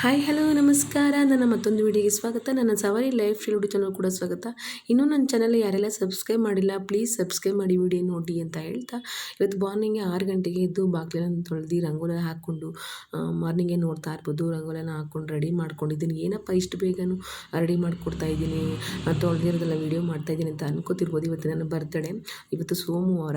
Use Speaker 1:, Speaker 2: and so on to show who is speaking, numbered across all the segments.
Speaker 1: Hi hello ನಮಸ್ಕಾರ. ನನ್ನ ಮತ್ತೊಂದು ವಿಡಿಯೋಗೆ ಸ್ವಾಗತ. ನನ್ನ ಸವಾರಿ ಲೈಫ್ ಯೂಟ್ಯೂಬ್ ಚಾನಲ್ ಕೂಡ ಸ್ವಾಗತ. ಇನ್ನೂ ನನ್ನ ಚಾನಲ್ ಯಾರೆಲ್ಲ ಸಬ್ಸ್ಕ್ರೈಬ್ ಮಾಡಿಲ್ಲ ಪ್ಲೀಸ್ ಸಬ್ಸ್ಕ್ರೈಬ್ ಮಾಡಿ ವಿಡಿಯೋ ನೋಡಿ ಅಂತ ಹೇಳ್ತಾ, ಇವತ್ತು ಮಾರ್ನಿಂಗ್ಗೆ ಆರು ಗಂಟೆಗೆ ಎದ್ದು ಬಾಗಿಲನ್ನು ತೊಳೆದು ರಂಗೋಲಿ ಹಾಕ್ಕೊಂಡು ಮಾರ್ನಿಂಗೇ ನೋಡ್ತಾ ಇರ್ಬೋದು, ರಂಗೋಲಿನ ಹಾಕ್ಕೊಂಡು ರೆಡಿ ಮಾಡ್ಕೊಂಡಿದ್ದೀನಿ. ಏನಪ್ಪ ಇಷ್ಟು ಬೇಗನೂ ರೆಡಿ ಮಾಡಿಕೊಡ್ತಾ ಇದ್ದೀನಿ? ತೊಳೆದಿರೋದೆಲ್ಲ ವೀಡಿಯೋ ಮಾಡ್ತಾಯಿದ್ದೀನಿ ಅಂತ ಅನ್ಕೋತಿರ್ಬೋದು. ಇವತ್ತು ನನ್ನ ಬರ್ತ್ಡೇ ಇವತ್ತು ಸೋಮವಾರ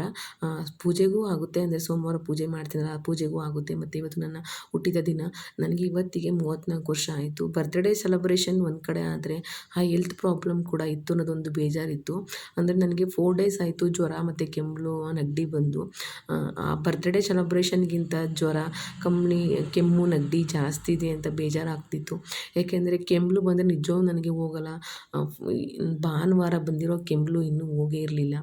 Speaker 1: ಪೂಜೆಗೂ ಆಗುತ್ತೆ. ಅಂದರೆ ಸೋಮವಾರ ಪೂಜೆ ಮಾಡ್ತೀನಲ್ಲ, ಆ ಪೂಜೆಗೂ ಆಗುತ್ತೆ. ಮತ್ತು ಇವತ್ತು ನನ್ನ ಹುಟ್ಟಿದ ದಿನ. ನನಗೆ ಇವತ್ತಿಗೆ ಮೂವತ್ತ್ನಾಲ್ಕು ವರ್ಷ ಆಯಿತು. ಬರ್ತ್ಡೇ ಸೆಲೆಬ್ರೇಷನ್ ಒಂದು ಕಡೆ ಆದರೆ ಆ ಹೆಲ್ತ್ ಪ್ರಾಬ್ಲಮ್ ಕೂಡ ಇತ್ತು ಅನ್ನೋದೊಂದು ಬೇಜಾರಿತ್ತು. ಅಂದರೆ ನನಗೆ ಫೋರ್ ಡೇಸ್ ಆಯಿತು ಜ್ವರ ಮತ್ತು ಕೆಮ್ಮು ನೆಗಡಿ ಬಂದು. ಆ, ಬರ್ತ್ಡೇ ಸೆಲೆಬ್ರೇಷನ್ಗಿಂತ ಜ್ವರ ಕಮ್ಮಿ ಕೆಮ್ಮು ನೆಗಡಿ ಜಾಸ್ತಿ ಇದೆ ಅಂತ ಬೇಜಾರಾಗ್ತಿತ್ತು. ಏಕೆಂದರೆ ಕೆಮ್ಮು ಬಂದರೆ ನಿಜವೂ ನನಗೆ ಹೋಗಲ್ಲ. ಭಾನುವಾರ ಬಂದಿರೋ ಕೆಮ್ಮು ಇನ್ನೂ ಹೋಗೇ ಇರಲಿಲ್ಲ.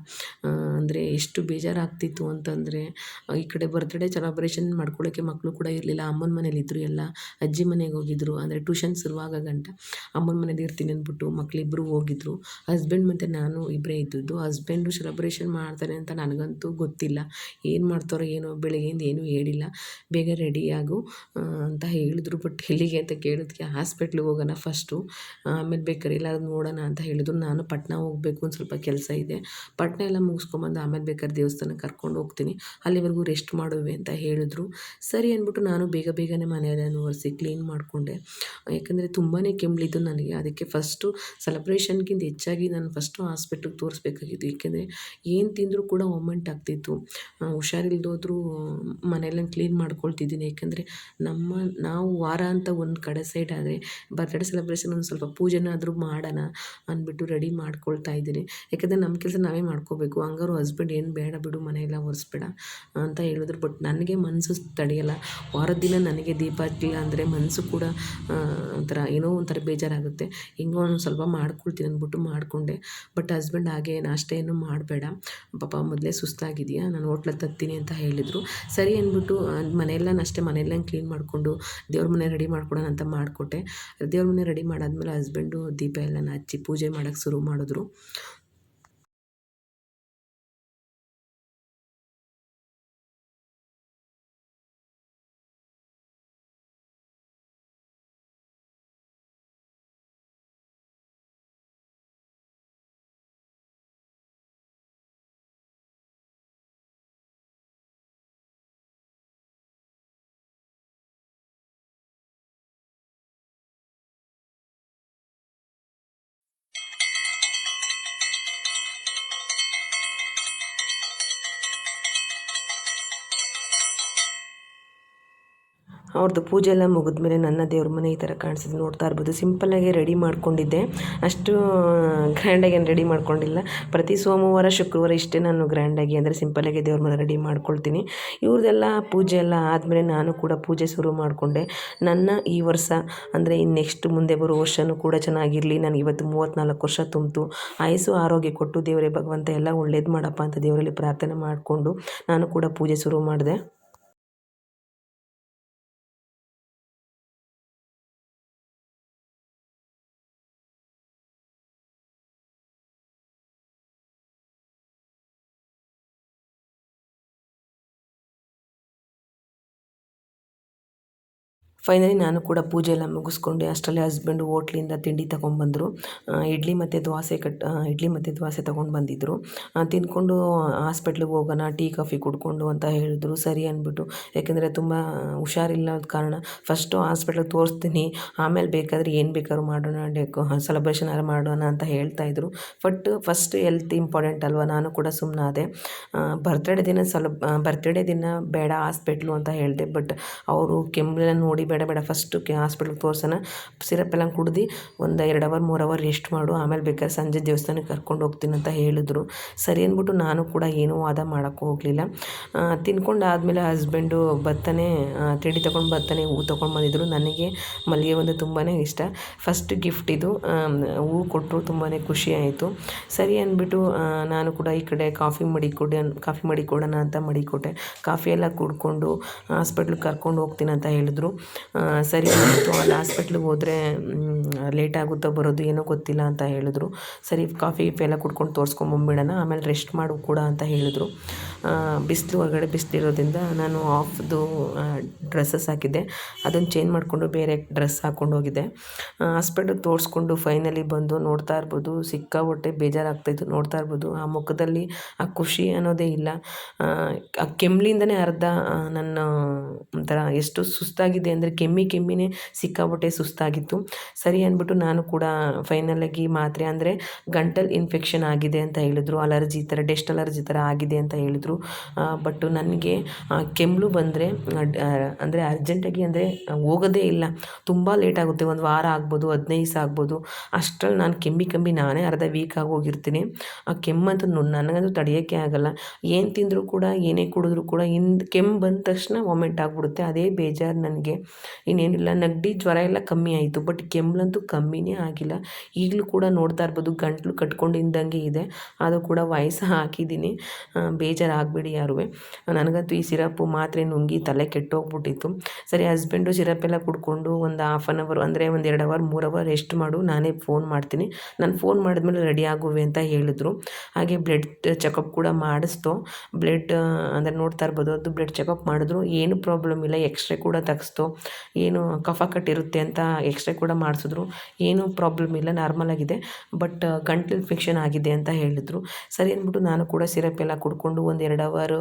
Speaker 1: ಅಂದರೆ ಎಷ್ಟು ಬೇಜಾರಾಗ್ತಿತ್ತು ಅಂತಂದರೆ ಈ ಕಡೆ ಬರ್ತ್ಡೇ ಸೆಲೆಬ್ರೇಷನ್ ಮಾಡ್ಕೊಳ್ಳೋಕ್ಕೆ ಮಕ್ಕಳು ಕೂಡ ಇರಲಿಲ್ಲ. ಅಮ್ಮನ ಮನೇಲಿದ್ದರು ಎಲ್ಲ. ಅಜ್ಜಿ ಮನೆಗೆ ಹೋಗಿದ್ರು, ಅಂದರೆ ಟ್ಯೂಷನ್ ಶುರುವಾಗ ಗಂಟ ಅಮ್ಮನ ಮನೇಲಿ ಇರ್ತೀನಿ ಅಂದ್ಬಿಟ್ಟು ಮಕ್ಕಳಿಬ್ಬರು ಹೋಗಿದ್ರು. ಹಸ್ಬೆಂಡ್ ಮತ್ತು ನಾನು ಇಬ್ಬರೇ ಇದ್ದಿದ್ದು. ಹಸ್ಬೆಂಡು ಸೆಲೆಬ್ರೇಷನ್ ಮಾಡ್ತಾರೆ ಅಂತ ನನಗಂತೂ ಗೊತ್ತಿಲ್ಲ. ಏನು ಮಾಡ್ತಾರೋ ಏನು ಬೆಳಗ್ಗೆಯಿಂದ ಏನೂ ಹೇಳಿಲ್ಲ. ಬೇಗ ರೆಡಿಯಾಗು ಅಂತ ಹೇಳಿದ್ರು. ಬಟ್ ಎಲ್ಲಿಗೆ ಅಂತ ಕೇಳಿದ್ಕೆ ಹಾಸ್ಪಿಟ್ಲಿಗೆ ಹೋಗೋಣ ಫಸ್ಟು ಆಮೇಲೆ ಬೇಕಾದ್ರೆ ಎಲ್ಲಾದ್ರು ನೋಡೋಣ ಅಂತ ಹೇಳಿದ್ರು. ನಾನು ಪಟ್ನ ಹೋಗಬೇಕು ಒಂದು ಸ್ವಲ್ಪ ಕೆಲಸ ಇದೆ. ಪಟ್ನ ಎಲ್ಲ ಮುಗಿಸ್ಕೊಂಬಂದು ಆಮೇಲೆ ಬೇಕಾದ್ರೆ ದೇವಸ್ಥಾನಕ್ಕೆ ಕರ್ಕೊಂಡು ಹೋಗ್ತೀನಿ. ಅಲ್ಲಿವರೆಗೂ ರೆಸ್ಟ್ ಮಾಡುವೆ ಅಂತ ಹೇಳಿದ್ರು. ಸರಿ ಅಂದ್ಬಿಟ್ಟು ನಾನು ಬೇಗ ಬೇಗನೆ ಮನೆಯೆಲ್ಲ ಒರೆಸಿ ಕ್ಲೀನ್ ಮಾಡಿಕೊಂಡೆ ಯಾಕಂದರೆ ತುಂಬಾ ಕೆಮ್ಮಿದ್ದು ನನಗೆ. ಅದಕ್ಕೆ ಫಸ್ಟು ಸೆಲೆಬ್ರೇಷನ್ಗಿಂತ ಹೆಚ್ಚಾಗಿ ನಾನು ಫಸ್ಟು ಹಾಸ್ಪಿಟ್ಲಿಗೆ ತೋರಿಸ್ಬೇಕಾಗಿತ್ತು. ಏಕೆಂದರೆ ಏನು ತಿಂದರೂ ಕೂಡ ವಾಮೆಂಟ್ ಆಗ್ತಿತ್ತು. ಹುಷಾರಿಲ್ದೋದ್ರೂ ಮನೆಯಲ್ಲೇ ಕ್ಲೀನ್ ಮಾಡ್ಕೊಳ್ತಿದ್ದೀನಿ. ಏಕೆಂದರೆ ನಮ್ಮ, ನಾವು ವಾರ ಅಂತ ಒಂದು ಕಡೆ ಸೈಡ್ ಆದರೆ ಬರ್ತ್ಡೇ ಸೆಲೆಬ್ರೇಷನ್ ಒಂದು ಸ್ವಲ್ಪ ಪೂಜೆನಾದರೂ ಮಾಡೋಣ ಅಂದ್ಬಿಟ್ಟು ರೆಡಿ ಮಾಡ್ಕೊಳ್ತಾ ಇದ್ದೀನಿ. ಯಾಕೆಂದರೆ ನಮ್ಮ ಕೆಲಸ ನಾವೇ ಮಾಡ್ಕೋಬೇಕು. ಹಂಗಾರು ಹಸ್ಬೆಂಡ್ ಏನು ಬೇಡ ಬಿಡು, ಮನೆಯೆಲ್ಲ ಒರೆಸ್ಬೇಡ ಅಂತ ಹೇಳಿದ್ರು. ಬಟ್ ನನಗೆ ಮನಸ್ಸು ತಡೆಯಲ್ಲ. ವಾರದ ದಿನ ನನಗೆ ದೀಪ ಹಚ್ಚಲಿಲ್ಲ ಅಂದರೆ ಮನಸ್ಸು ಆ, ಒಂಥರ ಏನೋ ಒಂಥರ ಬೇಜಾರಾಗುತ್ತೆ. ಹಿಂಗೋ ಒಂದು ಸ್ವಲ್ಪ ಮಾಡ್ಕೊಳ್ತೀನಿ ಅಂದ್ಬಿಟ್ಟು ಮಾಡಿಕೊಂಡೆ. ಬಟ್ ಹಸ್ಬೆಂಡ್ ಹಾಗೆ ನಾಷ್ಟ ಮಾಡಬೇಡ. ಪಾಪ ಮೊದಲೇ ಸುಸ್ತಾಗಿದೆಯಾ ನಾನು ಹೋಟ್ಲ ತತ್ತೀನಿ ಅಂತ ಹೇಳಿದರು. ಸರಿ ಅಂದ್ಬಿಟ್ಟು ಮನೆಯೆಲ್ಲ ಅಷ್ಟೇ ಮನೆಯೆಲ್ಲ ಕ್ಲೀನ್ ಮಾಡಿಕೊಂಡು ದೇವ್ರ ಮನೆ ರೆಡಿ ಮಾಡ್ಕೊಡೋಣ ಅಂತ ಮಾಡಿಕೊಟ್ಟೆ. ದೇವ್ರ ಮನೆ ರೆಡಿ ಮಾಡಾದ್ಮೇಲೆ ಹಸ್ಬೆಂಡು ದೀಪ ಎಲ್ಲ ಹಚ್ಚಿ ಪೂಜೆ ಮಾಡೋಕ್ಕೆ ಶುರು ಮಾಡಿದ್ರು. ಅವ್ರದ್ದು ಪೂಜೆ ಎಲ್ಲ ಮುಗಿದ್ಮೇಲೆ ನನ್ನ ದೇವ್ರ ಮನೆ ಈ ಥರ ಕಾಣಿಸಿದ್ದು ನೋಡ್ತಾ ಇರ್ಬೋದು. ಸಿಂಪಲ್ಲಾಗಿ ರೆಡಿ ಮಾಡ್ಕೊಂಡಿದ್ದೆ. ಅಷ್ಟು ಗ್ರ್ಯಾಂಡಾಗಿ ಏನು ರೆಡಿ ಮಾಡ್ಕೊಂಡಿಲ್ಲ. ಪ್ರತಿ ಸೋಮವಾರ, ಶುಕ್ರವಾರ ಇಷ್ಟೇ ನಾನು ಗ್ರ್ಯಾಂಡಾಗಿ ಅಂದರೆ ಸಿಂಪಲ್ಲಾಗಿ ದೇವ್ರ ಮನೆ ರೆಡಿ ಮಾಡ್ಕೊಳ್ತೀನಿ. ಇವ್ರದ್ದೆಲ್ಲ ಪೂಜೆ ಎಲ್ಲ ಆದಮೇಲೆ ನಾನು ಕೂಡ ಪೂಜೆ ಶುರು ಮಾಡಿಕೊಂಡೆ. ನನ್ನ ಈ ವರ್ಷ, ಅಂದರೆ ಇನ್ನು ನೆಕ್ಸ್ಟ್ ಮುಂದೆ ಬರೋ ವರ್ಷವೂ ಕೂಡ ಚೆನ್ನಾಗಿರಲಿ. ನನಗೆ ಇವತ್ತು ಮೂವತ್ತ್ನಾಲ್ಕು ವರ್ಷ ತುಂಬಿತು. ಆಯಸ್ಸು ಆರೋಗ್ಯ ಕೊಟ್ಟು ದೇವರೇ ಭಗವಂತ ಎಲ್ಲ ಒಳ್ಳೇದು ಮಾಡಪ್ಪ ಅಂತ ದೇವರಲ್ಲಿ ಪ್ರಾರ್ಥನೆ ಮಾಡಿಕೊಂಡು ನಾನು ಕೂಡ ಪೂಜೆ ಶುರು ಮಾಡಿದೆ. ಫೈನಲಿ ನಾನು ಕೂಡ ಪೂಜೆ ಎಲ್ಲ ಮುಗಿಸ್ಕೊಂಡೆ. ಅಷ್ಟರಲ್ಲಿ ಹಸ್ಬೆಂಡು ಹೋಟ್ಲಿಂದ ತಿಂಡಿ ತೊಗೊಂಬಂದರು ಇಡ್ಲಿ ಮತ್ತು ದೋಸೆ ಕಟ್ ಇಡ್ಲಿ ಮತ್ತು ದೋಸೆ ತೊಗೊಂಡು ಬಂದಿದ್ದರು ತಿಂದ್ಕೊಂಡು ಹಾಸ್ಪಿಟ್ಲಿಗೆ ಹೋಗೋಣ ಟೀ ಕಾಫಿ ಕುಡ್ಕೊಂಡು ಅಂತ ಹೇಳಿದ್ರು. ಸರಿ ಅಂದ್ಬಿಟ್ಟು. ಯಾಕೆಂದರೆ ತುಂಬ ಹುಷಾರಿಲ್ಲದ ಕಾರಣ ಫಸ್ಟು ಹಾಸ್ಪಿಟ್ಲಿಗೆ ತೋರಿಸ್ತೀನಿ. ಆಮೇಲೆ ಬೇಕಾದರೆ ಏನು ಬೇಕಾದ್ರೂ ಮಾಡೋಣ ಡೆಕೋ ಸೆಲೆಬ್ರೇಷನ್ ಎಲ್ಲ ಮಾಡೋಣ ಅಂತ ಹೇಳ್ತಾ ಇದ್ರು. ಬಟ್ ಫಸ್ಟ್ ಹೆಲ್ತ್ ಇಂಪಾರ್ಟೆಂಟ್ ಅಲ್ವಾ? ನಾನು ಕೂಡ ಸುಮ್ಮನಾದೆ ಬರ್ತ್ಡೇ ದಿನ ಸೆಲೆ ಬರ್ತ್ಡೇ ದಿನ ಬೇಡ ಹಾಸ್ಪಿಟ್ಲು ಅಂತ ಹೇಳಿದೆ. ಬಟ್ ಅವರು ಕೆಮ್ಮೆಲ್ಲ ನೋಡಿ ಬೇಡ ಬೇಡ. ಫಸ್ಟು ಹಾಸ್ಪಿಟ್ಲಿಗೆ ತೋರ್ಸೋಣ. ಸಿರಪ್ ಎಲ್ಲ ಕುಡ್ದು ಒಂದು ಎರಡು ಅವರ್ ಮೂರು ಅವರ್ ರೆಸ್ಟ್ ಮಾಡು. ಆಮೇಲೆ ಬೇಕಾದ್ರೆ ಸಂಜೆ ದೇವಸ್ಥಾನಕ್ಕೆ ಕರ್ಕೊಂಡು ಹೋಗ್ತೀನಿ ಅಂತ ಹೇಳಿದ್ರು. ಸರಿ ಅಂದ್ಬಿಟ್ಟು ನಾನು ಕೂಡ ಏನೂ ವಾದ ಮಾಡೋಕ್ಕೆ ಹೋಗಲಿಲ್ಲ. ತಿನ್ಕೊಂಡು ಆದಮೇಲೆ ಹಸ್ಬೆಂಡು ಬರ್ತಾನೆ ತಿಂಡಿ ತೊಗೊಂಡು ಬರ್ತಾನೆ ಹೂ ತೊಗೊಂಡು ಬಂದಿದ್ರು. ನನಗೆ ಮಲ್ಲಿಗೆ ಒಂದು ತುಂಬಾ ಇಷ್ಟ. ಫಸ್ಟ್ ಗಿಫ್ಟ್ ಇದು. ಹೂ ಕೊಟ್ಟರು ತುಂಬಾ ಖುಷಿ ಆಯಿತು. ಸರಿ ಅಂದ್ಬಿಟ್ಟು ನಾನು ಕೂಡ ಈ ಕಡೆ ಕಾಫಿ ಮಡಿಕೊಡಿ, ಕಾಫಿ ಮಡಿಕೊಡೋಣ ಅಂತ ಮಡಿಕೊಟ್ಟೆ. ಕಾಫಿ ಎಲ್ಲ ಕುಡ್ಕೊಂಡು ಹಾಸ್ಪಿಟ್ಲಿಗೆ ಕರ್ಕೊಂಡು ಹೋಗ್ತೀನಿ ಅಂತ ಹೇಳಿದ್ರು. ಸರಿ ಆಯಿತು ಅಲ್ಲಿ ಹಾಸ್ಪಿಟ್ಲಿಗೆ ಹೋದರೆ ಲೇಟ್ ಆಗುತ್ತೋ ಬರೋದು ಏನೋ ಗೊತ್ತಿಲ್ಲ ಅಂತ ಹೇಳಿದ್ರು. ಸರಿ ಕಾಫಿ ಗಿಫಿ ಎಲ್ಲ ಕುಡ್ಕೊಂಡು ತೋರಿಸ್ಕೊಂಬಂಬಿಡೋಣ ಆಮೇಲೆ ರೆಸ್ಟ್ ಮಾಡು ಕೂಡ ಅಂತ ಹೇಳಿದ್ರು. ಬಿಸಿಲು ಹೊರಗಡೆ ಬಿಸಿಲಿರೋದ್ರಿಂದ ನಾನು ಆಫ್ದು ಡ್ರೆಸ್ಸಸ್ ಹಾಕಿದ್ದೆ. ಅದನ್ನು ಚೇಂಜ್ ಮಾಡಿಕೊಂಡು ಬೇರೆ ಡ್ರೆಸ್ ಹಾಕ್ಕೊಂಡು ಹೋಗಿದ್ದೆ. ಹಾಸ್ಪಿಟ್ಲಿಗೆ ತೋರಿಸ್ಕೊಂಡು ಫೈನಲಿ ಬಂದು ನೋಡ್ತಾ ಇರ್ಬೋದು. ಸಿಕ್ಕಾಪಟ್ಟೆ ಬೇಜಾರಾಗ್ತಾಯಿತ್ತು ನೋಡ್ತಾ ಇರ್ಬೋದು. ಆ ಮುಖದಲ್ಲಿ ಆ ಖುಷಿ ಅನ್ನೋದೇ ಇಲ್ಲ. ಆ, ಕೆಮ್ಲಿಂದನೇ ಅರ್ಧ ನನ್ನ ಒಂಥರ ಎಷ್ಟು ಸುಸ್ತಾಗಿದೆ ಅಂದರೆ ಕೆಮ್ಮಿ ಕೆಮ್ಮಿನೇ ಸಿಕ್ಕಾಪಟ್ಟೆ ಸುಸ್ತಾಗಿತ್ತು. ಸರಿ ಅಂದ್ಬಿಟ್ಟು ನಾನು ಕೂಡ ಫೈನಲಾಗಿ ಮಾತ್ರೆ ಅಂದರೆ ಗಂಟಲ್ ಇನ್ಫೆಕ್ಷನ್ ಆಗಿದೆ ಅಂತ ಹೇಳಿದ್ರು. ಅಲರ್ಜಿ ಥರ ಡೆಸ್ಟ್ ಅಲರ್ಜಿ ಥರ ಆಗಿದೆ ಅಂತ ಹೇಳಿದ್ರು. ಬಟ್ ನನಗೆ ಕೆಮ್ಮಲು ಬಂದರೆ ಅಂದರೆ ಅರ್ಜೆಂಟಾಗಿ ಅಂದರೆ ಹೋಗೋದೇ ಇಲ್ಲ. ತುಂಬ ಲೇಟ್ ಆಗುತ್ತೆ. ಒಂದು ವಾರ ಆಗ್ಬೋದು, ಹದಿನೈದು ದಿವಸ ಆಗ್ಬೋದು. ಅಷ್ಟರಲ್ಲಿ ನಾನು ಕೆಮ್ಮಿ ಕೆಮ್ಮಿ ನಾನೇ ಅರ್ಧ ವೀಕ್ ಆಗಿ ಹೋಗಿರ್ತೀನಿ. ಆ, ಕೆಮ್ಮಂತೂ ನನಗಂತೂ ತಡೆಯೋಕ್ಕೆ ಆಗಲ್ಲ. ಏನು ತಿಂದರೂ ಕೂಡ, ಏನೇ ಕುಡಿದ್ರೂ ಕೂಡ ಇಂದು ಕೆಮ್ಮು ಬಂದ ತಕ್ಷಣ ವಾಮಿಟ್ ಆಗಿಬಿಡುತ್ತೆ. ಅದೇ ಬೇಜಾರು ನನಗೆ. ಇನ್ನೇನಿಲ್ಲ, ನೆಗಡಿ ಜ್ವರ ಎಲ್ಲ ಕಮ್ಮಿ ಆಯಿತು ಬಟ್ ಕೆಮ್ಮಲಂತೂ ಕಮ್ಮಿನೇ ಆಗಿಲ್ಲ. ಈಗಲೂ ಕೂಡ ನೋಡ್ತಾ ಇರ್ಬೋದು, ಗಂಟ್ಲು ಕಟ್ಕೊಂಡಿದ್ದಂಗೆ ಇದೆ. ಅದು ಕೂಡ ವಯಸ್ಸು ಹಾಕಿದ್ದೀನಿ. ಬೇಜಾರಾಗಬೇಡಿ ಯಾರೂ ನನಗಂತೂ ಈ ಸಿರಪ್ಪು ಮಾತ್ರೆ ನುಂಗಿ ತಲೆ ಕೆಟ್ಟೋಗ್ಬಿಟ್ಟಿತ್ತು. ಸರಿ, ಹಸ್ಬೆಂಡು ಸಿರಪ್ ಎಲ್ಲ ಕುಡ್ಕೊಂಡು ಒಂದು ಹಾಫ್ ಆನ್ ಅವರ್ ಅಂದರೆ ಒಂದು ಎರಡು ಅವರ್ ಮೂರು ಅವರ್ ರೆಸ್ಟ್ ಮಾಡು, ನಾನೇ ಫೋನ್ ಮಾಡ್ತೀನಿ. ನಾನು ಫೋನ್ ಮಾಡಿದ್ಮೇಲೆ ರೆಡಿ ಆಗುವೆ ಅಂತ ಹೇಳಿದ್ರು. ಹಾಗೆ ಬ್ಲಡ್ ಚೆಕಪ್ ಕೂಡ ಮಾಡಿಸ್ತು. ಬ್ಲಡ್ ಅಂದರೆ ನೋಡ್ತಾ ಇರ್ಬೋದು, ಅದು ಬ್ಲಡ್ ಚೆಕಪ್ ಮಾಡಿದ್ರು. ಏನು ಪ್ರಾಬ್ಲಮ್ ಇಲ್ಲ ಎಕ್ಸ್ರೇ ಕೂಡ ತೆಗೆಸ್ತು. ಏನು ಕಫ ಕಟ್ಟಿರುತ್ತೆ ಅಂತ ಎಕ್ಸ್ರೇ ಕೂಡ ಮಾಡಿಸಿದ್ರು. ಏನೂ ಪ್ರಾಬ್ಲಮ್ ಇಲ್ಲ ನಾರ್ಮಲ್ ಆಗಿದೆ. ಬಟ್ ಗಂಟ್ಲು ಇನ್ಫೆಕ್ಷನ್ ಆಗಿದೆ ಅಂತ ಹೇಳಿದರು. ಸರಿ ಅಂದ್ಬಿಟ್ಟು ನಾನು ಕೂಡ ಸಿರಪ್ ಎಲ್ಲ ಕುಡ್ಕೊಂಡು ಒಂದು ಎರಡು ಅವರು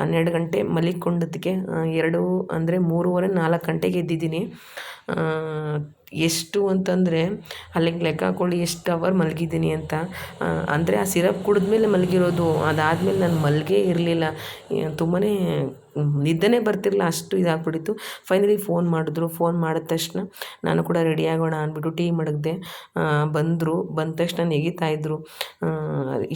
Speaker 1: ಹನ್ನೆರಡು ಗಂಟೆ ಮಲಿಕೊಂಡದಕ್ಕೆ ಎರಡು ಅಂದರೆ ಮೂರುವರೆ ನಾಲ್ಕು ಗಂಟೆಗೆ ಎದ್ದಿದ್ದೀನಿ. ಎಷ್ಟು ಅಂತಂದರೆ ಅಲ್ಲಿಗೆ ಲೆಕ್ಕ ಹಾಕೊಳ್ಳಿ ಎಷ್ಟು ಅವರ್ ಮಲಗಿದ್ದೀನಿ ಅಂತ ಅಂದರೆ ಆ ಸಿರಪ್ ಕುಡಿದ್ಮೇಲೆ ಮಲಗಿರೋದು, ಅದಾದಮೇಲೆ ನಾನು ಮಲಗೇ ಇರಲಿಲ್ಲ. ತುಂಬಾ ನಿದ್ದೆನೇ ಬರ್ತಿರಲಿಲ್ಲ, ಅಷ್ಟು ಇದಾಗ್ಬಿಟ್ಟಿತ್ತು. ಫೈನಲಿ ಫೋನ್ ಮಾಡಿದ್ರು. ಫೋನ್ ಮಾಡಿದ ತಕ್ಷಣ ನಾನು ಕೂಡ ರೆಡಿ ಆಗೋಣ ಅಂದ್ಬಿಟ್ಟು ಟೀ ಮಡಗ್ದೆ ಬಂದರು. ಬಂದ ತಕ್ಷಣ ನೆಗಿತಾಯಿದ್ರು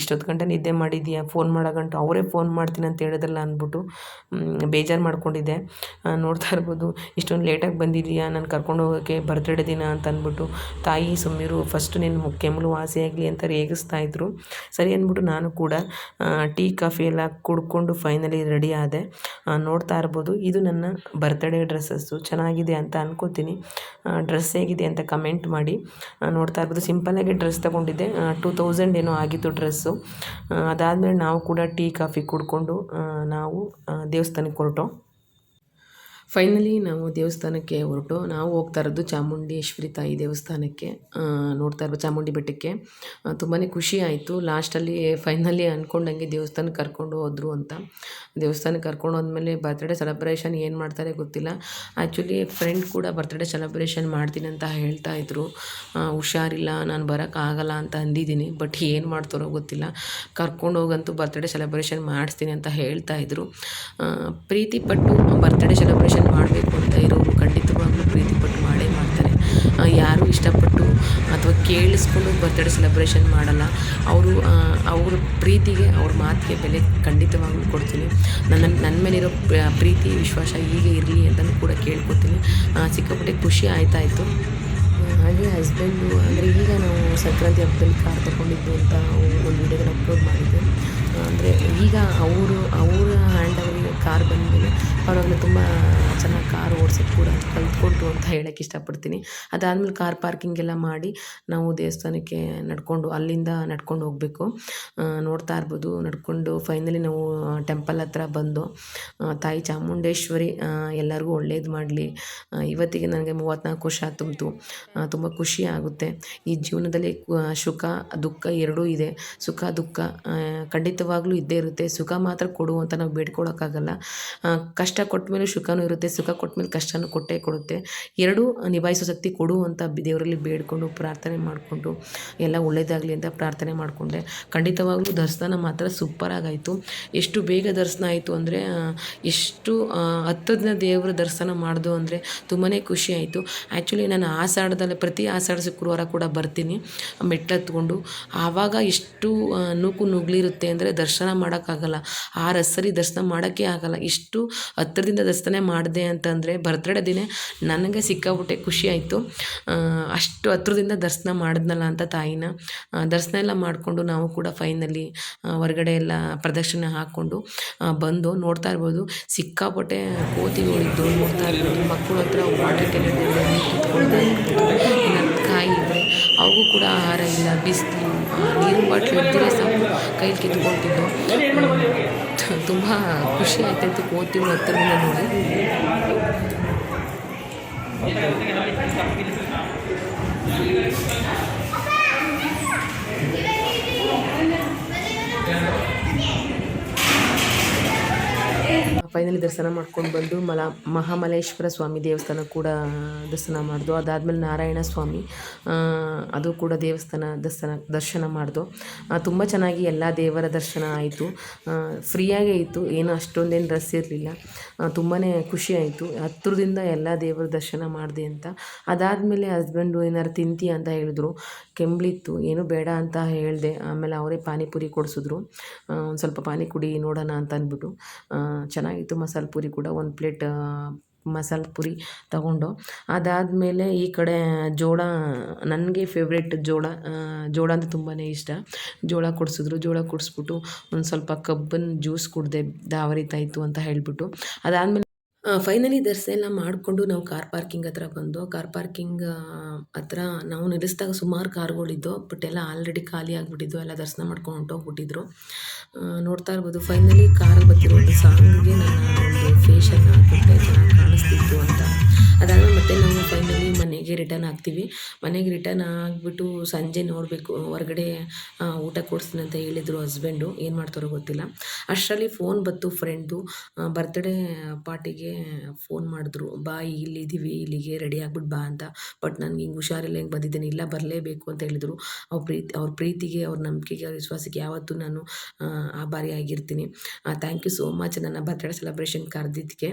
Speaker 1: ಇಷ್ಟೊತ್ತು ಗಂಟೆ ನಿದ್ದೆ ಮಾಡಿದ್ಯಾ? ಫೋನ್ ಮಾಡೋ ಗಂಟು ಅವರೇ ಫೋನ್ ಮಾಡ್ತೀನಿ ಅಂತ ಹೇಳಿದ್ರಲ್ಲ ಅಂದ್ಬಿಟ್ಟು ಬೇಜಾರು ಮಾಡ್ಕೊಂಡಿದ್ದೆ. ನೋಡ್ತಾ ಇರ್ಬೋದು, ಇಷ್ಟೊಂದು ಲೇಟಾಗಿ ಬಂದಿದೆಯಾ? ನಾನು ಕರ್ಕೊಂಡು ಹೋಗೋಕ್ಕೆ ಬರ್ತ್ಡೇ ದಿನ ಅಂತ ಅಂದ್ಬಿಟ್ಟು ತಾಯಿ ಸುಮ್ಮೀರು ಫಸ್ಟ್ ನಿನ್ನ ಕೆಮ್ಮಲು ವಾಸಿಯಾಗಲಿ ಅಂತ ರೇಗಿಸ್ತಾ ಇದ್ರು. ಸರಿ ಅಂದ್ಬಿಟ್ಟು ನಾನು ಕೂಡ ಟೀ, ಕಾಫಿ ಎಲ್ಲ ಕುಡ್ಕೊಂಡು ಫೈನಲಿ ರೆಡಿ ಆದೆ. ನೋಡ್ತಾ ಇರ್ಬೋದು. ಇದು ನನ್ನ ಬರ್ತ್ಡೇ ಡ್ರೆಸ್ಸಸ್ಸು ಚೆನ್ನಾಗಿದೆ ಅಂತ ಅನ್ಕೋತೀನಿ. ಡ್ರೆಸ್ ಹೇಗಿದೆ ಅಂತ ಕಮೆಂಟ್ ಮಾಡಿ. ನೋಡ್ತಾ ಇರ್ಬೋದು. ಸಿಂಪಲ್ಲಾಗಿ ಡ್ರೆಸ್ ತೊಗೊಂಡಿದ್ದೆ. ಟೂ ತೌಸಂಡ್ ಏನೋ ಆಗಿತ್ತು ಡ್ರೆಸ್ಸು ಅದಾದಮೇಲೆ ನಾವು ಕೂಡ ಟೀ, ಕಾಫಿ ಕುಡ್ಕೊಂಡು ನಾವು ದೇವಸ್ಥಾನಕ್ಕೆ ಹೊರಟು. ಫೈನಲಿ ನಾವು ದೇವಸ್ಥಾನಕ್ಕೆ ಹೊರಟು. ನಾವು ಹೋಗ್ತಾ ಇರೋದು ಚಾಮುಂಡೇಶ್ವರಿ ತಾಯಿ ದೇವಸ್ಥಾನಕ್ಕೆ ನೋಡ್ತಾ ಇರೋದು ಚಾಮುಂಡಿ ಬೆಟ್ಟಕ್ಕೆ. ತುಂಬಾ ಖುಷಿ ಆಯಿತು. ಲಾಸ್ಟಲ್ಲಿ ಫೈನಲಿ ಅಂದ್ಕೊಂಡಂಗೆ ದೇವಸ್ಥಾನಕ್ಕೆ ಕರ್ಕೊಂಡು ಹೋದರು ಅಂತ. ದೇವಸ್ಥಾನಕ್ಕೆ ಕರ್ಕೊಂಡು ಹೋದ್ಮೇಲೆ ಬರ್ತ್ಡೇ ಸೆಲೆಬ್ರೇಷನ್ ಏನು ಮಾಡ್ತಾರೆ ಗೊತ್ತಿಲ್ಲ. ಆ್ಯಕ್ಚುಲಿ ಫ್ರೆಂಡ್ ಕೂಡ ಬರ್ತ್ಡೇ ಸೆಲೆಬ್ರೇಷನ್ ಮಾಡ್ತೀನಿ ಅಂತ ಹೇಳ್ತಾ ಇದ್ರು. ಹುಷಾರಿಲ್ಲ, ನಾನು ಬರೋಕ್ಕಾಗಲ್ಲ ಅಂತ ಅಂದಿದ್ದೀನಿ. ಬಟ್ ಏನು ಮಾಡ್ತಾರೋ ಗೊತ್ತಿಲ್ಲ. ಕರ್ಕೊಂಡು ಹೋಗಂತೂ ಬರ್ತ್ಡೇ ಸೆಲೆಬ್ರೇಷನ್ ಮಾಡಿಸ್ತೀನಿ ಅಂತ ಹೇಳ್ತಾ ಇದ್ರು. ಪ್ರೀತಿ ಪಟ್ಟು ಬರ್ತ್ಡೇ ಸೆಲೆಬ್ರೇಷನ್ ಮಾಡಬೇಕು ಅಂತ ಇರೋರು ಖಂಡಿತವಾಗ್ಲೂ ಪ್ರೀತಿಪಟ್ಟು ಮಾಡೇ ಮಾಡ್ತಾರೆ. ಯಾರು ಇಷ್ಟಪಟ್ಟು ಅಥವಾ ಕೇಳಿಸ್ಕೊಂಡು ಬರ್ತ್ಡೇ ಸೆಲೆಬ್ರೇಷನ್ ಮಾಡಲ್ಲ. ಅವರು ಅವ್ರ ಪ್ರೀತಿಗೆ, ಅವ್ರ ಮಾತಿಗೆ ಬೆಲೆ ಖಂಡಿತವಾಗ್ಲೂ ಕೊಡ್ತೀನಿ. ನನ್ನ ನನ್ನ ಮೇಲಿರೋ ಪ್ರೀತಿ, ವಿಶ್ವಾಸ ಹೀಗೆ ಇರಲಿ ಅಂತಲೂ ಕೂಡ ಕೇಳ್ಕೊತೀನಿ. ಸಿಕ್ಕಾಪಟ್ಟೆ ಖುಷಿ ಆಯ್ತಾಯಿತು ಹಾಗೆ ಹಸ್ಬೆಂಡು ಅಂದರೆ ಈಗ ನಾವು ಸಂಕ್ರಾಂತಿ ಹಬ್ಬದಲ್ಲಿ ಕಾರ್ ತಗೊಂಡಿದ್ದು ಅಂತ ಒಂದು ವಿಡಿಯೋದಲ್ಲಿ ಅಪ್ಲೋಡ್ ಮಾಡಿದ್ದೆ. ಅಂದರೆ ಈಗ ಅವರು ಅವರ ಹ್ಯಾಂಡ್ ಅವರಿಗೆ ಕಾರ್ ಬಂದಮೇಲೆ ಪರವಾಗಿಲ್ಲ ತುಂಬ ಚೆನ್ನಾಗಿ ಕಾರ್ ಓಡಿಸೋದು ಕೂಡ ಕಲ್ತ್ಕೊಂಡು ಅಂತ ಹೇಳೋಕ್ಕೆ ಇಷ್ಟಪಡ್ತೀನಿ. ಅದಾದಮೇಲೆ ಕಾರ್ ಪಾರ್ಕಿಂಗ್ ಎಲ್ಲ ಮಾಡಿ ನಾವು ದೇವಸ್ಥಾನಕ್ಕೆ ನಡ್ಕೊಂಡು ಅಲ್ಲಿಂದ ನಡ್ಕೊಂಡು ಹೋಗಬೇಕು. ನೋಡ್ತಾ ಇರ್ಬೋದು ನಡ್ಕೊಂಡು ಫೈನಲಿ ನಾವು ಟೆಂಪಲ್ ಹತ್ರ ಬಂದು ತಾಯಿ ಚಾಮುಂಡೇಶ್ವರಿ ಎಲ್ಲರಿಗೂ ಒಳ್ಳೇದು ಮಾಡಲಿ. ಇವತ್ತಿಗೆ ನನಗೆ ಮೂವತ್ತ್ನಾಲ್ಕು ವರ್ಷ ತುಂಬಿತು ತುಂಬ ಖುಷಿ ಆಗುತ್ತೆ. ಈ ಜೀವನದಲ್ಲಿ ಸುಖ ದುಃಖ ಎರಡೂ ಇದೆ. ಸುಖ ದುಃಖ ಆ, ಖಂಡಿತವಾಗ್ಲೂ ಇದ್ದೇ ಇರುತ್ತೆ. ಸುಖ ಮಾತ್ರ ಕೊಡು ಅಂತ ನಾವು ಬೇಡ್ಕೊಳಕ್ಕಾಗಲ್ಲ. ಕಷ್ಟ ಕೊಟ್ಟ ಮೇಲೆ ಸುಖನೂ ಇರುತ್ತೆ ಸುಖ ಕೊಟ್ಟ ಮೇಲೆ ಕಷ್ಟನೂ ಕೊಟ್ಟೇ ಕೊಡುತ್ತೆ. ಎರಡೂ ನಿಭಾಯಿಸೋ ಶಕ್ತಿ ಕೊಡು ಅಂತ ದೇವರಲ್ಲಿ ಬೇಡಿಕೊಂಡು ಪ್ರಾರ್ಥನೆ ಮಾಡಿಕೊಂಡು ಎಲ್ಲ ಒಳ್ಳೆಯದಾಗಲಿ ಅಂತ ಪ್ರಾರ್ಥನೆ ಮಾಡಿಕೊಂಡೆ ಖಂಡಿತವಾಗ್ಲೂ ದರ್ಶನ ಮಾತ್ರ ಸೂಪರಾಗಾಯಿತು ಎಷ್ಟು ಬೇಗ ದರ್ಶನ ಆಯಿತು ಅಂದರೆ ಎಷ್ಟು ಆ, ಹತ್ತು ದಿನ ದೇವರ ದರ್ಶನ ಮಾಡಿದು ಅಂದರೆ ತುಂಬಾ ಖುಷಿ ಆಯಿತು. ಆ್ಯಕ್ಚುಲಿ ನಾನು ಆಷಾಢದಲ್ಲಿ ಪ್ರತಿ ಆಷಾಢ ಶುಕ್ರವಾರ ಕೂಡ ಬರ್ತೀನಿ. ಮೆಟ್ಲು ಆವಾಗ ಎಷ್ಟು ನೂಕು ನುಗ್ಲಿರುತ್ತೆ ಅಂದರೆ ದರ್ಶನ ಮಾಡೋಕ್ಕಾಗಲ್ಲ. ಆ ರಸ್ಸರಿ ದರ್ಶನ ಮಾಡೋಕ್ಕೆ ಆಗಲ್ಲ. ಇಷ್ಟು ಹತ್ತಿರದಿಂದ ದರ್ಶನ ಮಾಡಿದೆ ಅಂತಂದರೆ ಬರ್ತಡೇ ದಿನ ನನಗೆ ಸಿಕ್ಕಾಬಿಟ್ಟೆ ಖುಷಿ ಆಯಿತು. ಅಷ್ಟು ಹತ್ರದಿಂದ ದರ್ಶನ ಮಾಡಿದ್ನಲ್ಲ ಅಂತ ತಾಯಿನ. ದರ್ಶನ ಎಲ್ಲ ಮಾಡಿಕೊಂಡು ನಾವು ಕೂಡ ಫೈನಲಿ ಹೊರಗಡೆ ಎಲ್ಲ ಪ್ರದಕ್ಷಿಣೆ ಹಾಕ್ಕೊಂಡು ಬಂದು ನೋಡ್ತಾ ಇರ್ಬೋದು. ಸಿಕ್ಕಾಪಟ್ಟೆ ಕೋತಿಗಳಿದ್ದು ನೋಡ್ತಾ ಇರ್ಬೋದು. ಮಕ್ಕಳು ಹತ್ರ ವಾಟರ್ ಕಾಯಿ ಇದ್ದರೆ ಅವಗೂ ಕೂಡ ಆಹಾರ ಇಲ್ಲ, ಬಿಸಿಲು ನೀರು ಬಾಟ್ಲು ಇದ್ದರೆ ಸಾಕು ಕೈಲಿ ಕಿತ್ಕೊಳ್ತಿದ್ದೋ. ತುಂಬ ಖುಷಿ ಆಗ್ತಾಯಿತ್ತು ಕೋತಿಗಳು ಹತ್ತಿರದಿಂದ ನೋಡಿ. ಫೈನಲಿ ದರ್ಶನ ಮಾಡ್ಕೊಂಡು ಬಂದು ಮಲ ಮಹಾಮಲೇಶ್ವರ ಸ್ವಾಮಿ ದೇವಸ್ಥಾನ ಕೂಡ ದರ್ಶನ ಮಾಡಿದ್ವು ಅದಾದಮೇಲೆ ನಾರಾಯಣ ಸ್ವಾಮಿ ಅದು ಕೂಡ ದೇವಸ್ಥಾನ ದರ್ಶನ ದರ್ಶನ ಮಾಡಿದ್ವು ತುಂಬ ಚೆನ್ನಾಗಿ ಎಲ್ಲ ದೇವರ ದರ್ಶನ ಆಯಿತು. ಫ್ರೀಯಾಗೇ ಇತ್ತು. ಏನು ಅಷ್ಟೊಂದೇನು ರಸ್ ಇರಲಿಲ್ಲ. ತುಂಬಾ ಖುಷಿ ಆಯಿತು. ಹತ್ತಿರದಿಂದ ಎಲ್ಲ ದೇವರ ದರ್ಶನ ಮಾಡಿದೆ ಅಂತ. ಅದಾದಮೇಲೆ ಹಸ್ಬೆಂಡು ಏನಾರು ತಿಂತಿ ಅಂತ ಹೇಳಿದ್ರು. ಕೆಂಬ್ಳಿತ್ತು ಏನು ಬೇಡ ಅಂತ ಹೇಳಿದೆ. ಆಮೇಲೆ ಅವರೇ ಪಾನಿಪುರಿ ಕೊಡಿಸಿದ್ರು. ಒಂದು ಸ್ವಲ್ಪ ಪಾನಿ ಕುಡಿ ನೋಡೋಣ ಅಂತ ಅಂದ್ಬಿಟ್ಟು ಚೆನ್ನಾಗಿ ಇತ್ತು ಮಸಾಲೆ ಪೂರಿ ಕೂಡ ಒಂದು ಪ್ಲೇಟ್ ಮಸಾಲೆ ಪುರಿ ತಗೊಂಡು. ಅದಾದಮೇಲೆ ಈ ಕಡೆ ಜೋಳ, ನನಗೆ ಫೇವ್ರೆಟ್ ಜೋಳ ಜೋಳ ಅಂದರೆ ತುಂಬಾ ಇಷ್ಟ. ಜೋಳ ಕೊಡಿಸಿದ್ರು, ಜೋಳ ಕೊಡಿಸ್ಬಿಟ್ಟು ಒಂದು ಸ್ವಲ್ಪ ಕಬ್ಬಿನ ಜ್ಯೂಸ್ ಕುಡಿದೆ ದಾವರಿತಾಯಿತು ಅಂತ ಹೇಳಿಬಿಟ್ಟು. ಅದಾದಮೇಲೆ ಫೈನಲಿ ದರ್ಶನ ಎಲ್ಲ ಮಾಡಿಕೊಂಡು ನಾವು ಕಾರ್ ಪಾರ್ಕಿಂಗ್ ಹತ್ರ ಬಂದು ಕಾರ್ ಪಾರ್ಕಿಂಗ್ ಹತ್ರ ನಾವು ನಿಲ್ಲಿಸಿದಾಗ ಸುಮಾರು ಕಾರ್ಗಳಿದ್ದು ಬಟ್ ಎಲ್ಲ ಆಲ್ರೆಡಿ ಖಾಲಿ ಆಗಿಬಿಟ್ಟಿದ್ದು ಎಲ್ಲ ದರ್ಶನ ಮಾಡ್ಕೊಂಡು ಹೊಂಟೋಗ್ಬಿಟ್ಟಿದ್ರು. ನೋಡ್ತಾ ಇರ್ಬೋದು ಫೈನಲಿ ಕಾರ್ ಬರ್ತಿರೋ ಒಂದು ಸಾಂಗಿಗೆ ನಾನು ಒಂದು ಫೇಶನ್ನು ಹಾಕಿಬಿಟ್ಟೆ ಚೆನ್ನಾಗಿ ಕಾಣಿಸ್ತಿತ್ತು ಅಂತ. ಅದಾದಮೇಲೆ ಮತ್ತೆ ನಾವು ಫೈನಲಿ ಮನೆಗೆ ರಿಟರ್ನ್ ಆಗ್ತೀವಿ ಮನೆಗೆ ರಿಟರ್ನ್ ಆಗಿಬಿಟ್ಟು ಸಂಜೆ ನೋಡಬೇಕು, ಹೊರಗಡೆ ಊಟ ಕೊಡಿಸ್ತೀನಿ ಅಂತ ಹೇಳಿದರು ಹಸ್ಬೆಂಡು ಏನು ಮಾಡ್ತಾರೋ ಗೊತ್ತಿಲ್ಲ. ಅಷ್ಟರಲ್ಲಿ ಫೋನ್ ಬಂತು ಫ್ರೆಂಡ್ದು ಬರ್ತ್ಡೇ ಪಾರ್ಟಿಗೆ ಫೋನ್ ಮಾಡಿದ್ರು. ಬಾ, ಇಲ್ಲಿದ್ದೀವಿ, ಇಲ್ಲಿಗೆ ರೆಡಿ ಆಗ್ಬಿಟ್ಟು ಬಾ ಅಂತ. ಬಟ್ ನನಗೆ ಹಿಂಗೆ ಹುಷಾರಿಲ್ಲ, ಹಿಂಗೆ ಬಂದಿದ್ದೇನೆ. ಇಲ್ಲ, ಬರಲೇಬೇಕು ಅಂತ ಹೇಳಿದರು. ಅವ್ರ ಪ್ರೀತಿ, ಅವ್ರ ಪ್ರೀತಿಗೆ, ಅವ್ರ ನಂಬಿಕೆಗೆ, ಅವ್ರ ವಿಶ್ವಾಸಕ್ಕೆ ಯಾವತ್ತೂ ನಾನು ಆಭಾರಿ ಆಗಿರ್ತೀನಿ. ಥ್ಯಾಂಕ್ ಯು ಸೋ ಮಚ್ ನನ್ನ ಬರ್ತ್ಡೇ ಸೆಲೆಬ್ರೇಷನ್ ಕರೆದಿದ್ದಕ್ಕೆ.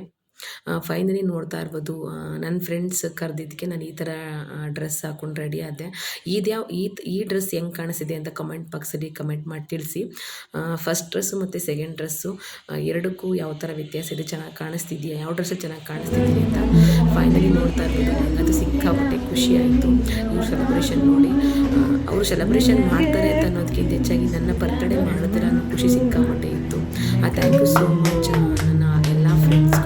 Speaker 1: ಫೈನಲಿ ನೋಡ್ತಾ ಇರ್ಬೋದು. ನನ್ನ ಫ್ರೆಂಡ್ಸ್ ಕರೆದಿದ್ದಕ್ಕೆ ನಾನು ಈ ಥರ ಡ್ರೆಸ್ ಹಾಕೊಂಡು ರೆಡಿ ಆದೆ. ಇದ್ಯಾವ ಈ ಈ ಡ್ರೆಸ್ ಹೆಂಗೆ ಕಾಣಿಸಿದೆ ಅಂತ ಕಮೆಂಟ್ ಬಾಕ್ಸಲ್ಲಿ ಕಮೆಂಟ್ ಮಾಡಿ ತಿಳಿಸಿ. ಫಸ್ಟ್ ಡ್ರೆಸ್ಸು ಮತ್ತು ಸೆಕೆಂಡ್ ಡ್ರೆಸ್ಸು ಎರಡಕ್ಕೂ ಯಾವ ಥರ ವ್ಯತ್ಯಾಸ ಇದೆ, ಚೆನ್ನಾಗಿ ಕಾಣಿಸ್ತಿದೆಯಾ, ಯಾವ ಡ್ರೆಸ್ಸು ಚೆನ್ನಾಗಿ ಕಾಣಿಸ್ತಿದೆ ಅಂತ ಫೈನಲಿ ನೋಡ್ತಾ ಇರ್ಬೋದು. ಅದು ಸಿಕ್ಕಾಪಟ್ಟೆ ಖುಷಿಯಾಯಿತು ಇವ್ರ ಸೆಲೆಬ್ರೇಷನ್ ನೋಡಿ. ಅವರು ಸೆಲೆಬ್ರೇಷನ್ ಮಾಡ್ತಾರೆ ಅಂತ ಅನ್ನೋದಕ್ಕಿಂತ ಹೆಚ್ಚಾಗಿ ನನ್ನ ಬರ್ತ್ಡೇ ಮಾಡಿದ್ರೆ ಅನ್ನೋ ಖುಷಿ ಸಿಕ್ಕಾಪಟ್ಟೆ ಇತ್ತು. ಥ್ಯಾಂಕ್ ಯು ಸೋ ಮಚ್ ನನ್ನ ಎಲ್ಲ ಫ್ರೆಂಡ್ಸ್ಗೂ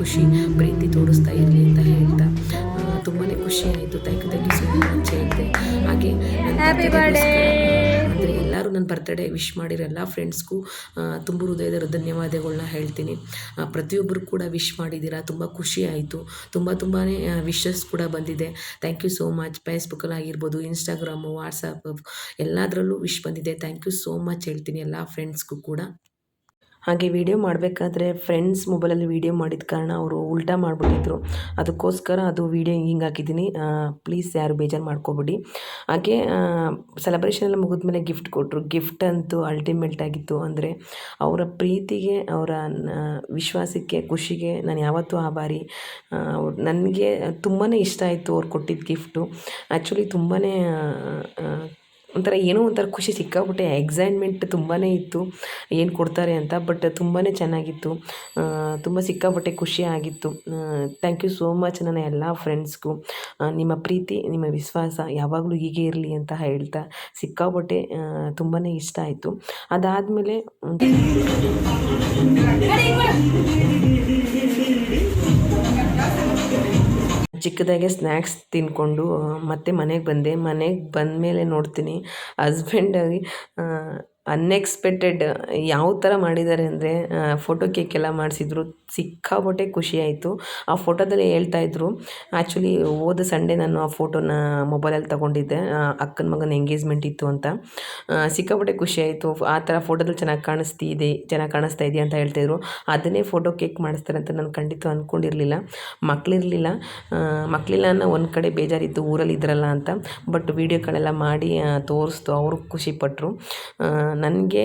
Speaker 1: ಖುಷಿ ಪ್ರೀತಿ ತೋರಿಸ್ತಾ ಇರಲಿ ಅಂತ ಹೇಳ್ತಾ ತುಂಬಾ ಖುಷಿ ಆಯಿತು thank you thank you so much ಹೇಳಿದೆ ಹಾಗೆ ಅಂದರೆ ಎಲ್ಲರೂ ನನ್ನ ಬರ್ತ್ಡೇ ವಿಶ್ ಮಾಡಿರೋ ಎಲ್ಲ ಫ್ರೆಂಡ್ಸ್ಗೂ ತುಂಬ ಹೃದಯದ ಧನ್ಯವಾದಗಳನ್ನ ಹೇಳ್ತೀನಿ. ಪ್ರತಿಯೊಬ್ಬರು ಕೂಡ ವಿಶ್ ಮಾಡಿದ್ದೀರಾ ತುಂಬ ಖುಷಿ ಆಯಿತು. ತುಂಬ ತುಂಬಾ ವಿಶಸ್ ಕೂಡ ಬಂದಿದೆ. ಥ್ಯಾಂಕ್ ಯು ಸೋ ಮಚ್ ಫೇಸ್ಬುಕ್ಕಲ್ಲಿ ಆಗಿರ್ಬೋದು ಇನ್ಸ್ಟಾಗ್ರಾಮು ವಾಟ್ಸಪ್ ಎಲ್ಲದರಲ್ಲೂ ವಿಶ್ ಬಂದಿದೆ. ಥ್ಯಾಂಕ್ ಯು ಸೋ ಮಚ್ ಹೇಳ್ತೀನಿ ಎಲ್ಲ ಫ್ರೆಂಡ್ಸ್ಗೂ ಕೂಡ. ಹಾಗೆ ವೀಡಿಯೋ ಮಾಡಬೇಕಾದ್ರೆ ಫ್ರೆಂಡ್ಸ್ ಮೊಬೈಲಲ್ಲಿ ವೀಡಿಯೋ ಮಾಡಿದ ಕಾರಣ ಅವರು ಉಲ್ಟಾ ಮಾಡಿಬಿಟ್ಟಿದ್ರು. ಅದಕ್ಕೋಸ್ಕರ ಅದು ವೀಡಿಯೋ ಹಿಂಗೆ ಹಾಕಿದ್ದೀನಿ. ಪ್ಲೀಸ್ ಯಾರು ಬೇಜಾರು ಮಾಡ್ಕೋಬೇಡಿ. ಹಾಗೆ ಸೆಲೆಬ್ರೇಷನ್ ಎಲ್ಲ ಮುಗಿದ್ಮೇಲೆ ಗಿಫ್ಟ್ ಕೊಟ್ಟರು ಗಿಫ್ಟ್ ಅಂತೂ ಅಲ್ಟಿಮೇಟ್ ಆಗಿತ್ತು ಅಂದರೆ ಅವರ ಪ್ರೀತಿಗೆ, ಅವರ ವಿಶ್ವಾಸಕ್ಕೆ, ಖುಷಿಗೆ ನಾನು ಯಾವತ್ತೂ ಆಭಾರಿ ನನಗೆ ತುಂಬಾ ಇಷ್ಟ ಆಯಿತು ಅವ್ರು ಕೊಟ್ಟಿದ್ದ ಗಿಫ್ಟು ಆ್ಯಕ್ಚುಲಿ ತುಂಬಾ ಒಂಥರ ಏನೋ ಒಂಥರ ಖುಷಿ ಸಿಕ್ಕಾಬಿಟ್ಟೆ ಎಕ್ಸೈಟ್ಮೆಂಟ್ ತುಂಬಾ ಇತ್ತು. ಏನು ಕೊಡ್ತಾರೆ ಅಂತ ಬಟ್ ತುಂಬಾ ಚೆನ್ನಾಗಿತ್ತು. ತುಂಬ ಸಿಕ್ಕಾಪಟ್ಟೆ ಖುಷಿ ಆಗಿತ್ತು. ಥ್ಯಾಂಕ್ ಯು ಸೋ ಮಚ್ ನನ್ನ ಎಲ್ಲ ಫ್ರೆಂಡ್ಸ್ಗೂ ನಿಮ್ಮ ಪ್ರೀತಿ, ನಿಮ್ಮ ವಿಶ್ವಾಸ ಯಾವಾಗಲೂ ಹೀಗೆ ಇರಲಿ ಅಂತ ಹೇಳ್ತಾ ಸಿಕ್ಕಾಪಟ್ಟೆ ತುಂಬಾ ಇಷ್ಟ ಆಯಿತು. ಅದಾದಮೇಲೆ ಚಿಕ್ಕದಾಗೆ ಸ್ನ್ಯಾಕ್ಸ್ ತಿಂದ್ಕೊಂಡು ಮತ್ತೆ ಮನೆಗೆ ಬಂದೆ. ಮನೆಗೆ ಬಂದಮೇಲೆ ನೋಡ್ತೀನಿ ಹಸ್ಬೆಂಡಾಗಿ ಅನ್ಎಕ್ಸ್ಪೆಕ್ಟೆಡ್ ಯಾವ ಥರ ಮಾಡಿದ್ದಾರೆ ಅಂದರೆ ಫೋಟೋ ಕೇಕ್ ಎಲ್ಲ ಮಾಡಿಸಿದ್ರು, ಸಿಕ್ಕಾಪಟ್ಟೆ ಖುಷಿಯಾಯಿತು ಆ ಫೋಟೋದಲ್ಲಿ ಹೇಳ್ತಾಯಿದ್ರು ಆ್ಯಕ್ಚುಲಿ ಹೋದ ಸಂಡೇ ನಾನು ಆ ಫೋಟೋನ ಮೊಬೈಲಲ್ಲಿ ತೊಗೊಂಡಿದ್ದೆ ಅಕ್ಕನ ಮಗನ ಎಂಗೇಜ್ಮೆಂಟ್ ಇತ್ತು ಅಂತ. ಸಿಕ್ಕಾಪಟ್ಟೆ ಖುಷಿಯಾಯಿತು ಆ ಥರ ಫೋಟೋದಲ್ಲಿ ಚೆನ್ನಾಗಿ ಕಾಣಿಸ್ತಿದೆ, ಚೆನ್ನಾಗಿ ಕಾಣಿಸ್ತಾ ಇದೆಯಾ ಅಂತ ಹೇಳ್ತಾಯಿದ್ರು ಅದನ್ನೇ ಫೋಟೋ ಕೇಕ್ ಮಾಡಿಸ್ತಾರೆ ಅಂತ ನಾನು ಖಂಡಿತ ಅಂದ್ಕೊಂಡಿರಲಿಲ್ಲ ಮಕ್ಕಳಿರಲಿಲ್ಲ ಮಕ್ಕಳಿಲ್ಲ ಅನ್ನೋ ಒಂದು ಕಡೆ ಬೇಜಾರಿತ್ತು ಊರಲ್ಲಿ ಇದ್ರಲ್ಲ ಅಂತ. ಬಟ್ ವೀಡಿಯೋಗಳೆಲ್ಲ ಮಾಡಿ ತೋರಿಸ್ತು. ಅವರು ಖುಷಿಪಟ್ಟರು ನನಗೆ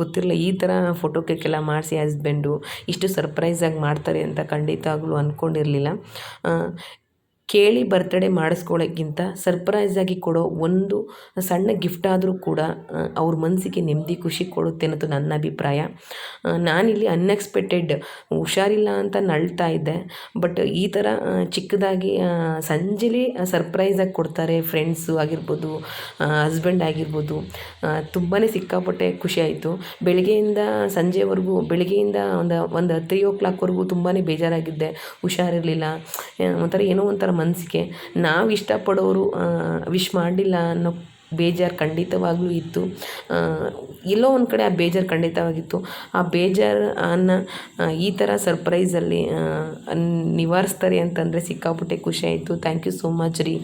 Speaker 1: ಗೊತ್ತಿರಲಿಲ್ಲ. ಈ ಥರ ಫೋಟೋ ಕೇಕೆಲ್ಲ ಮಾಡಿಸಿ ಹಸ್ಬೆಂಡು ಇಷ್ಟು ಸರ್ಪ್ರೈಸಾಗಿ ಮಾಡ್ತಾರೆ ಅಂತ ಖಂಡಿತವಾಗ್ಲೂ ಅಂದ್ಕೊಂಡಿರಲಿಲ್ಲ ಕೇಳಿ ಬರ್ತಡೇ ಮಾಡಿಸ್ಕೊಳ್ಳೋಕ್ಕಿಂತ ಸರ್ಪ್ರೈಸಾಗಿ ಕೊಡೋ ಒಂದು ಸಣ್ಣ ಗಿಫ್ಟ್ ಆದರೂ ಕೂಡ ಅವ್ರ ಮನಸ್ಸಿಗೆ ನೆಮ್ಮದಿ, ಖುಷಿ ಕೊಡುತ್ತೆ ಅನ್ನೋದು ನನ್ನ ಅಭಿಪ್ರಾಯ. ನಾನಿಲ್ಲಿ ಅನ್ಎಕ್ಸ್ಪೆಕ್ಟೆಡ್ ಹುಷಾರಿಲ್ಲ ಅಂತ ನಳ್ತಾ ಇದ್ದೆ. ಬಟ್ ಈ ಥರ ಚಿಕ್ಕದಾಗಿ ಸಂಜೆಲಿ ಸರ್ಪ್ರೈಸಾಗಿ ಕೊಡ್ತಾರೆ. ಫ್ರೆಂಡ್ಸು ಆಗಿರ್ಬೋದು ಹಸ್ಬೆಂಡ್ ಆಗಿರ್ಬೋದು ತುಂಬಾ ಸಿಕ್ಕಾಪಟ್ಟೆ ಖುಷಿ ಆಯಿತು. ಬೆಳಗ್ಗೆಯಿಂದ ಸಂಜೆವರೆಗೂ, ಬೆಳಗ್ಗೆಯಿಂದ ಒಂದು ಒಂದು ತ್ರೀ ಓ ಕ್ಲಾಕ್ವರೆಗೂ ತುಂಬಾ ಬೇಜಾರಾಗಿದ್ದೆ. ಹುಷಾರಿರಲಿಲ್ಲ. ಒಂಥರ ಏನೋ ಒಂಥರ ಮನಸ್ಸಿಗೆ. ನಾವು ಇಷ್ಟಪಡೋರು ವಿಶ್ ಮಾಡಲಿಲ್ಲ ಅನ್ನೋ ಬೇಜಾರು ಖಂಡಿತವಾಗ್ಲೂ ಇತ್ತು. ಎಲ್ಲೋ ಒಂದು ಕಡೆ ಆ ಬೇಜಾರು ಖಂಡಿತವಾಗಿತ್ತು. ಆ ಬೇಜಾರನ್ನು ಈ ಥರ ಸರ್ಪ್ರೈಸಲ್ಲಿ ನಿವಾರಿಸ್ತಾರೆ ಅಂತಂದರೆ ಸಿಕ್ಕಾಪಟ್ಟೆ ಖುಷಿ ಆಯಿತು. ಥ್ಯಾಂಕ್ ಯು ಸೋ ಮಚ್ ರೀ.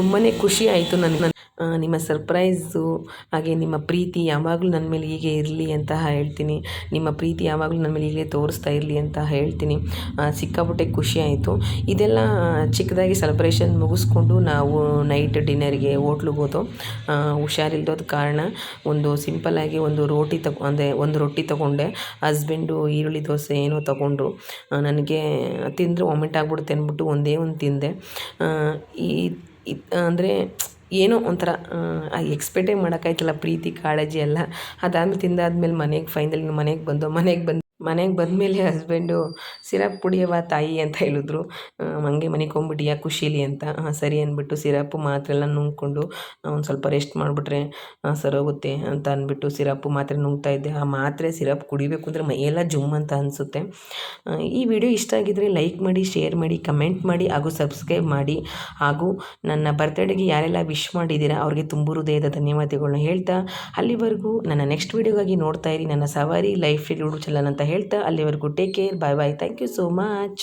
Speaker 1: ತುಂಬಾ ಖುಷಿ ಆಯಿತು ನನಗೆ ನಿಮ್ಮ ಸರ್ಪ್ರೈಸು, ಹಾಗೆ ನಿಮ್ಮ ಪ್ರೀತಿ ಯಾವಾಗಲೂ ನನ್ನ ಮೇಲೆ ಹೀಗೆ ಇರಲಿ ಅಂತ ಹೇಳ್ತೀನಿ. ನಿಮ್ಮ ಪ್ರೀತಿ ಯಾವಾಗಲೂ ನನ್ನ ಮೇಲೆ ಹೀಗೆ ತೋರಿಸ್ತಾ ಇರಲಿ ಅಂತ ಹೇಳ್ತೀನಿ. ಸಿಕ್ಕಾಪಟ್ಟೆ ಖುಷಿ ಆಯಿತು. ಇದೆಲ್ಲ ಚಿಕ್ಕದಾಗಿ ಸೆಲೆಬ್ರೇಷನ್ ಮುಗಿಸ್ಕೊಂಡು ನಾವು ನೈಟ್ ಡಿನ್ನರ್ಗೆ ಹೋಟ್ಲಿಗೆ ಹೋದೋ ಹುಷಾರಿಲ್ದೋದ ಕಾರಣ ಒಂದು ಸಿಂಪಲ್ಲಾಗಿ ಒಂದು ರೋಟಿ ತಗೊ, ಅಂದರೆ ಒಂದು ರೊಟ್ಟಿ ತೊಗೊಂಡೆ. ಹಸ್ಬೆಂಡು ಈರುಳ್ಳಿ ದೋಸೆ ಏನೋ ತೊಗೊಂಡ್ರು. ನನಗೆ ತಿಂದರೆ ವಾಮಿಟ್ ಆಗ್ಬಿಡುತ್ತೆ ಅಂದ್ಬಿಟ್ಟು ಒಂದೇ ಒಂದು ತಿಂದೆ. ಈ, ಅಂದರೆ ಏನೋ ಒಂಥರ ಎಕ್ಸ್ಪೆಕ್ಟೇ ಮಾಡೋಕ್ಕಾಯ್ತಲ್ಲ ಪ್ರೀತಿ, ಕಾಳಜಿ ಎಲ್ಲ. ಅದಾದ್ಮೇಲೆ ತಿಂದಾದ್ಮೇಲೆ ಮನೆಗೆ ಫೈನಲಿ ಮನೆಗೆ ಬಂದು ಮನೆಗೆ ಬಂದು. ಮನೆಗೆ ಬಂದಮೇಲೆ ಹಸ್ಬೆಂಡು, ಸಿರಪ್ ಕುಡಿಯವ ತಾಯಿ ಅಂತ ಹೇಳಿದ್ರು. ಹಂಗೆ ಮನಿಕೊಂಬಿಟ್ಟಿಯಾ ಖುಷೀಲಿ ಅಂತ. ಹಾಂ ಸರಿ ಅಂದ್ಬಿಟ್ಟು ಮಾತ್ರೆ ಎಲ್ಲ ನುಂಗ್ಕೊಂಡು ಒಂದು ಸ್ವಲ್ಪ ರೆಸ್ಟ್ ಮಾಡಿಬಿಟ್ರೆ ಸರೋಗುತ್ತೆ ಅಂತ ಅಂದ್ಬಿಟ್ಟು ಸಿರಪ್ಪು ಮಾತ್ರೆ ನುಂಗ್ತಾ ಇದ್ದೆ. ಆ ಮಾತ್ರೆ, ಸಿರಪ್ ಕುಡಿಬೇಕು ಅಂದರೆ ಮೈಯೆಲ್ಲ ಜುಮ್ ಅಂತ ಅನಿಸುತ್ತೆ. ಈ ವಿಡಿಯೋ ಇಷ್ಟ ಆಗಿದ್ದರೆ ಲೈಕ್ ಮಾಡಿ, ಶೇರ್ ಮಾಡಿ, ಕಮೆಂಟ್ ಮಾಡಿ ಹಾಗೂ ಸಬ್ಸ್ಕ್ರೈಬ್ ಮಾಡಿ. ಹಾಗೂ ನನ್ನ ಬರ್ತ್ಡೇಗೆ ಯಾರೆಲ್ಲ ವಿಶ್ ಮಾಡಿದ್ದೀರಾ ಅವ್ರಿಗೆ ತುಂಬ ಹೃದಯದ ಧನ್ಯವಾದಗಳನ್ನ ಹೇಳ್ತಾ, ಅಲ್ಲಿವರೆಗೂ ನನ್ನ ನೆಕ್ಸ್ಟ್ ವಿಡಿಯೋಗಾಗಿ ನೋಡ್ತಾ ಇರಿ. ನನ್ನ ಸವಾರಿ, ಲೈಫ್ ಯೂಟ್ಯೂಬ್ ಅಂತ ಹೇಳ್ತಾ ಅಲ್ಲಿವರೆಗೂ take care bye bye. Thank you so much